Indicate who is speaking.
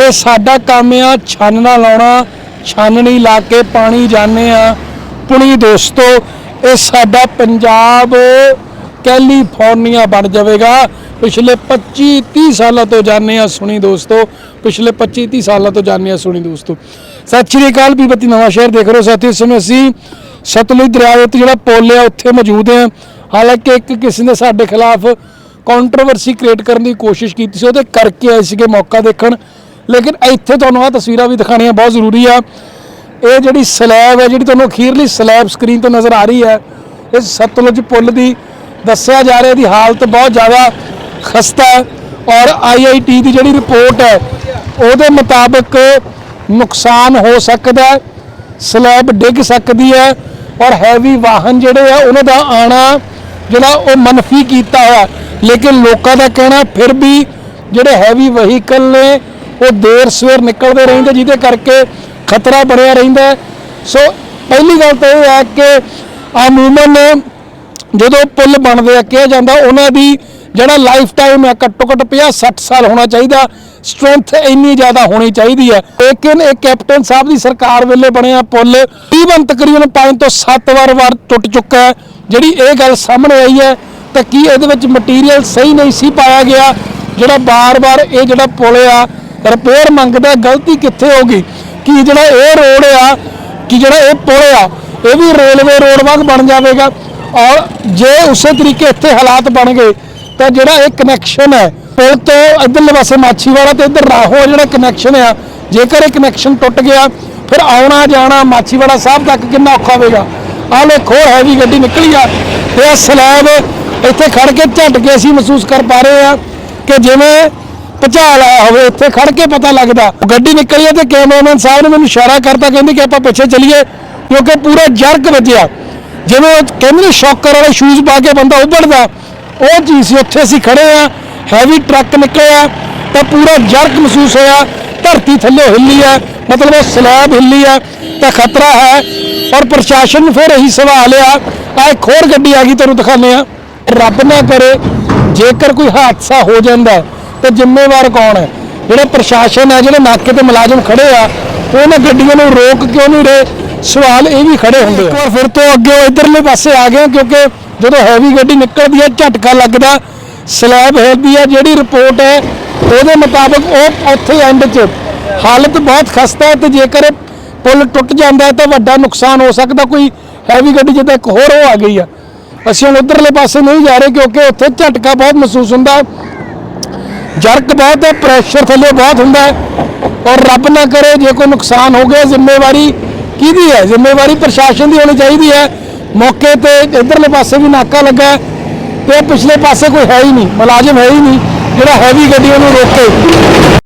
Speaker 1: ਕਿ ਸਾਡਾ ਕੰਮ ਆ ਛਾਨਣਾ ਲਾਉਣਾ ਛਾਨਣੀ ਲਾ ਕੇ ਪਾਣੀ ਜਾਣੇ ਆ। ਪੁਣੀ ਦੋਸਤੋ, ਇਹ ਸਾਡਾ ਪੰਜਾਬ ਕੈਲੀਫੋਰਨੀਆ ਬਣ ਜਾਵੇਗਾ। ਪਿਛਲੇ 25 30 ਸਾਲਾਂ ਤੋਂ ਜਾਣੇ ਆ ਸੁਣੀ ਦੋਸਤੋ, ਪਿਛਲੇ 25 30 ਸਾਲਾਂ ਤੋਂ ਜਾਣੇ ਆ ਸੁਣੀ ਦੋਸਤੋ। ਸਤਿ ਸ਼੍ਰੀ ਅਕਾਲ, ਬੀਬਤੀ ਨਵਾਂ ਸ਼ਹਿਰ ਦੇਖ ਰਹੇ ਹੋ ਸਾਥੀਓ, ਇਸ ਸਮੇਂ ਅਸੀਂ ਸਤਲੁਜ ਦਰਿਆ ਉੱਤੇ ਜਿਹੜਾ ਪੁਲ ਆ, ਉੱਥੇ ਮੌਜੂਦ ਹਾਂ ਹਾਲਾਂਕਿ ਇੱਕ ਕਿਸੇ ਨੇ ਸਾਡੇ ਖਿਲਾਫ ਕੰਟਰੋਵਰਸੀ ਕ੍ਰੀਏਟ ਕਰਨ ਦੀ ਕੋਸ਼ਿਸ਼ ਕੀਤੀ ਸੀ, ਉਹਦੇ ਕਰਕੇ ਆਏ ਸੀਗੇ ਮੌਕਾ ਦੇਖਣ। ਲੇਕਿਨ ਇੱਥੇ ਤੁਹਾਨੂੰ ਆਹ ਤਸਵੀਰਾਂ ਵੀ ਦਿਖਾਣੀਆਂ ਬਹੁਤ ਜ਼ਰੂਰੀ ਆ। ਇਹ ਜਿਹੜੀ ਸਲੈਬ ਹੈ, ਜਿਹੜੀ ਤੁਹਾਨੂੰ ਅਖੀਰਲੀ ਸਲੈਬ ਸਕਰੀਨ ਤੋਂ ਨਜ਼ਰ ਆ ਰਹੀ ਹੈ, ਇਸ ਸਤਲੁਜ ਪੁੱਲ ਦੀ ਦੱਸਿਆ ਜਾ ਰਿਹਾ ਦੀ ਹਾਲਤ ਬਹੁਤ ਜ਼ਿਆਦਾ ਖਸਤਾ ਹੈ ਔਰ ਆਈਆਈਟੀ ਦੀ ਜਿਹੜੀ ਰਿਪੋਰਟ ਹੈ, ਉਹਦੇ ਮੁਤਾਬਕ ਨੁਕਸਾਨ ਹੋ ਸਕਦਾ ਹੈ, ਸਲੈਬ ਡਿੱਗ ਸਕਦੀ ਹੈ ਔਰ ਹੈਵੀ ਵਾਹਨ ਜਿਹੜੇ ਆ, ਉਹਨਾਂ ਦਾ ਆਣਾ ਜਿਹੜਾ ਉਹ ਮਨਫੀ ਕੀਤਾ ਹੋਇਆ। ਲੇਕਿਨ ਲੋਕਾਂ ਦਾ ਕਹਿਣਾ, ਫਿਰ ਵੀ ਜਿਹੜੇ ਹੈਵੀ ਵਹੀਕਲ ਨੇ ਉਹ ਦੇਰ ਸਵੇਰ ਨਿਕਲਦੇ ਰਹਿੰਦੇ, ਜਿਹਦੇ ਕਰਕੇ ਖਤਰਾ ਬਣਿਆ ਰਹਿੰਦਾ ਸੋ ਪਹਿਲੀ ਗੱਲ ਤਾਂ ਇਹ ਹੈ ਕਿ ਅਮੂਮਨ ਜਦੋਂ ਪੁੱਲ ਬਣਦੇ ਆ, ਕਿਹਾ ਜਾਂਦਾ ਉਹਨਾਂ ਦੀ ਜਿਹੜਾ ਲਾਈਫ ਟਾਈਮ ਹੈ ਘੱਟੋ ਘੱਟ 50 60 ਸਾਲ ਹੋਣਾ ਚਾਹੀਦਾ। ਸਟਰੈਂਥ ਇੰਨੀ ਜ਼ਿਆਦਾ ਹੋਣੀ ਚਾਹੀਦੀ ਹੈ। ਲੇਕਿਨ ਇਹ ਕੈਪਟਨ ਸਾਹਿਬ ਦੀ ਸਰਕਾਰ ਵੇਲੇ ਬਣਿਆ ਪੁੱਲ ਤਕਰੀਬਨ ਤਕਰੀਬਨ 5 ਤੋਂ 7 ਵਾਰ ਵਾਰ ਟੁੱਟ ਚੁੱਕਾ ਹੈ। ਜਿਹੜੀ ਇਹ ਗੱਲ ਸਾਹਮਣੇ ਆਈ ਹੈ, ਤਾਂ ਕੀ ਇਹਦੇ ਵਿੱਚ ਮਟੀਰੀਅਲ ਸਹੀ ਨਹੀਂ ਸੀ ਪਾਇਆ ਗਿਆ, ਜਿਹੜਾ ਬਾਰ-ਬਾਰ ਇਹ ਜਿਹੜਾ ਪੁੱਲ ਆ ਰਿਪੇਅਰ ਮੰਗਦਾ, ਗਲਤੀ ਕਿੱਥੇ ਹੋ ਗਈ? ਕਿ ਜਿਹੜਾ ਇਹ ਰੋਡ ਆ, ਕਿ ਜਿਹੜਾ ਇਹ ਪੁਲ ਆ, ਇਹ ਵੀ ਰੇਲਵੇ ਰੋਡ ਵਾਂਗ ਬਣ ਜਾਵੇਗਾ? ਔਰ ਜੇ ਉਸੇ ਤਰੀਕੇ ਇੱਥੇ ਹਾਲਾਤ ਬਣ ਗਏ, ਤਾਂ ਜਿਹੜਾ ਇਹ ਕਨੈਕਸ਼ਨ ਹੈ, ਪੁਲ ਤੋਂ ਇਧਰਲੇ ਪਾਸੇ ਮਾਛੀਵਾੜਾ ਤੇ ਇਧਰ ਰਾਹੋਂ ਜਿਹੜਾ ਕਨੈਕਸ਼ਨ ਆ, ਜੇਕਰ ਇਹ ਕਨੈਕਸ਼ਨ ਟੁੱਟ ਗਿਆ, ਫਿਰ ਆਉਣਾ ਜਾਣਾ ਮਾਛੀਵਾੜਾ ਸਾਹਿਬ ਤੱਕ ਕਿੰਨਾ ਔਖਾ ਹੋਵੇਗਾ? ਆਹ ਲੋ ਖੋਰ ਹੈਵੀ ਗੱਡੀ ਨਿਕਲੀ ਆ, ਤੇ ਇਹ ਸਲੈਬ ਇੱਥੇ ਖੜ ਕੇ ਝਟ ਕੇ ਅਸੀਂ ਮਹਿਸੂਸ ਕਰ ਪਾ ਰਹੇ ਆ ਕਿ ਜਿਵੇਂ ਭੁਚਾਲ ਆਇਆ ਹੋਵੇ ਇੱਥੇ ਖੜ ਕੇ ਪਤਾ ਲੱਗਦਾ। ਗੱਡੀ ਨਿਕਲੀ ਹੈ ਤੇ ਕੈਮਰਾਮੈਨ ਸਾਹਿਬ ਨੇ ਮੈਨੂੰ ਇਸ਼ਾਰਾ ਕਰਤਾ ਕਹਿੰਦੇ ਕਿ ਆਪਾਂ ਪਿੱਛੇ ਚੱਲੀਏ ਕਿਉਂਕਿ ਪੂਰਾ ਜਰਕ ਵੱਜਿਆ। ਜਿਵੇਂ ਉਹ ਕਹਿੰਦੇ ਨੇ ਸ਼ੌਕਰ ਵਾਲੇ ਸ਼ੂਜ਼ ਪਾ ਕੇ ਬੰਦਾ ਉੱਭੜਦਾ ਉਹ ਚੀਜ਼ ਸੀ ਉੱਥੇ ਅਸੀਂ ਖੜੇ ਆ ਹੈਵੀ ਟਰੱਕ ਨਿਕਲਿਆ ਤਾਂ ਪੂਰਾ ਜਰਕ ਮਹਿਸੂਸ ਹੋਇਆ ਧਰਤੀ ਥੱਲੇ ਹਿੱਲੀ ਹੈ ਮਤਲਬ ਉਹ ਸਲੈਬ ਹਿੱਲੀ ਹੈ ਤਾਂ ਖਤਰਾ ਹੈ ਔਰ ਪ੍ਰਸ਼ਾਸਨ ਨੂੰ ਫਿਰ ਇਹੀ ਸਵਾਲ ਆ ਆ ਇੱਕ ਹੋਰ ਗੱਡੀ ਆ ਗਈ ਤੁਹਾਨੂੰ ਦਿਖਾਉਂਦੇ ਆ ਰੱਬ ਨਾ ਕਰੇ ਜੇਕਰ ਕੋਈ ਹਾਦਸਾ ਹੋ ਜਾਂਦਾ ਹੈ, ਤੇ ਜ਼ਿੰਮੇਵਾਰ ਕੌਣ ਹੈ? ਜਿਹੜਾ ਪ੍ਰਸ਼ਾਸਨ ਹੈ, ਜਿਹੜੇ ਨਾਕੇ ਤੇ ਮੁਲਾਜ਼ਮ ਖੜੇ ਆ, ਉਹਨਾਂ ਗੱਡੀਆਂ ਨੂੰ ਰੋਕ ਕਿਉਂ ਨਹੀਂ ਰਹੇ? ਸਵਾਲ ਇਹ ਵੀ ਖੜੇ ਹੁੰਦੇ ਆ। ਫਿਰ ਤੋਂ ਅੱਗੇ ਉਹ ਇਧਰਲੇ ਪਾਸੇ ਆ ਗਏ, ਕਿਉਂਕਿ ਜਦੋਂ ਹੈਵੀ ਗੱਡੀ ਨਿਕਲਦੀ ਹੈ, ਝਟਕਾ ਲੱਗਦਾ। ਸਲੈਬ ਹੈਗੀ ਆ, ਜਿਹੜੀ ਰਿਪੋਰਟ ਹੈ, ਉਹਦੇ ਮੁਤਾਬਕ ਉਹ ਉੱਥੇ ਐਂਡ 'ਚ। ਹਾਲਤ ਬਹੁਤ ਖਸਤਾ ਹੈ ਤੇ ਜੇਕਰ ਪੁਲ ਟੁੱਟ ਜਾਂਦਾ ਹੈ, ਤਾਂ ਵੱਡਾ ਨੁਕਸਾਨ ਹੋ ਸਕਦਾ। ਕੋਈ ਹੈਵੀ ਗੱਡੀ ਜਿੱਦਾਂ ਇੱਕ ਹੋਰ ਉਹ ਆ ਗਈ ਆ। ਅਸੀਂ ਹੁਣ ਉਧਰਲੇ ਪਾਸੇ ਨਹੀਂ ਜਾ ਰਹੇ, ਕਿਉਂਕਿ ਉੱਥੇ ਝਟਕਾ ਬਹੁਤ ਮਹਿਸੂਸ ਹੁੰਦਾ। ਜਰਕ ਬਹੁਤ ਹੈ ਪ੍ਰੈਸ਼ਰ ਥੱਲੇ ਬਹੁਤ ਹੁੰਦਾ ਹੈ ਔਰ ਰੱਬ ਨਾ ਕਰੇ ਜੇ ਕੋਈ ਨੁਕਸਾਨ ਹੋ ਗਿਆ, ਜ਼ਿੰਮੇਵਾਰੀ ਕਿਹਦੀ ਹੈ? ਜ਼ਿੰਮੇਵਾਰੀ ਪ੍ਰਸ਼ਾਸਨ ਦੀ ਹੋਣੀ ਚਾਹੀਦੀ ਹੈ। ਮੌਕੇ ਤੇ ਇਧਰਲੇ ਪਾਸੇ ਵੀ ਨਾਕਾ ਲੱਗਾ ਹੈ ਤੇ ਪਿਛਲੇ ਪਾਸੇ ਕੋਈ ਹੈ ਹੀ ਨਹੀਂ, ਮੁਲਾਜ਼ਮ ਹੈ ਹੀ ਨਹੀਂ, ਜਿਹੜਾ ਹੈਵੀ ਗੱਡੀ ਉਹਨੂੰ ਰੋਕੇ